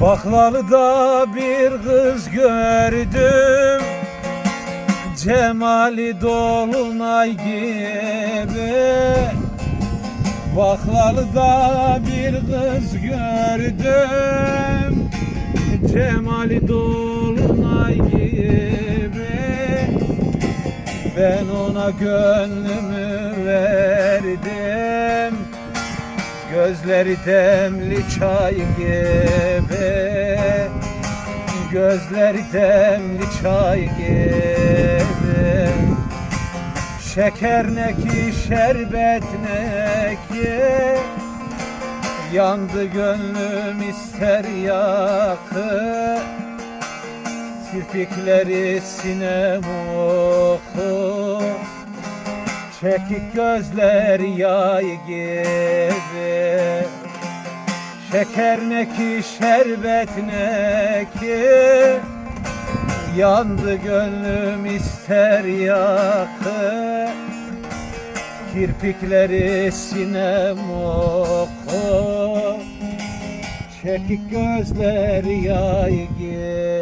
Baklalı'da bir kız gördüm. Cemali dolunay gibi. Baklalı'da bir kız gördüm. Cemali dolunay gibi. Ben ona gönlümü verdim. Gözleri demli çay gibi Gözleri demli çay gibi. Şeker ne ki şerbet ne ki? Yandı gönlüm ister yakı. Kirpikleri sinem oku. Çekik gözler yay gibi Şeker ne ki şerbet ne ki? Yandı gönlüm ister yakı. Kirpikleri sinem oku. Çekik gözler yay gibi